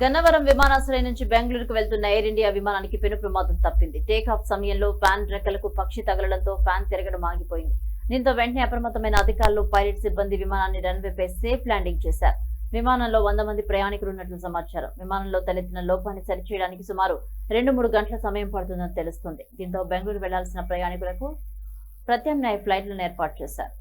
గన్నవరం విమానాశ్రయం నుంచి బెంగళూరుకు వెళ్తున్న ఎయిర్ ఇండియా విమానానికి పెను ప్రమాదం తప్పింది. టేకాఫ్ సమయంలో ఫ్యాన్ రెక్కలకు పక్షి తగలడంతో ఫ్యాన్ తిరగడం ఆగిపోయింది. దీంతో వెంటనే అప్రమత్తమైన అధికారులు పైలట్ సిబ్బంది విమానాన్ని రన్వేపై సేఫ్ ల్యాండింగ్ చేశారు. విమానంలో వంద మంది ప్రయాణికులు ఉన్నట్లు సమాచారం. విమానంలో తలెత్తిన లోపాన్ని సరిచేయడానికి సుమారు రెండు మూడు గంటల సమయం పడుతుందని తెలుస్తుంది. దీంతో బెంగళూరు వెళ్ళాల్సిన ప్రయాణికులకు ప్రత్యామ్నాయ ఫ్లైట్లను ఏర్పాటు చేశారు.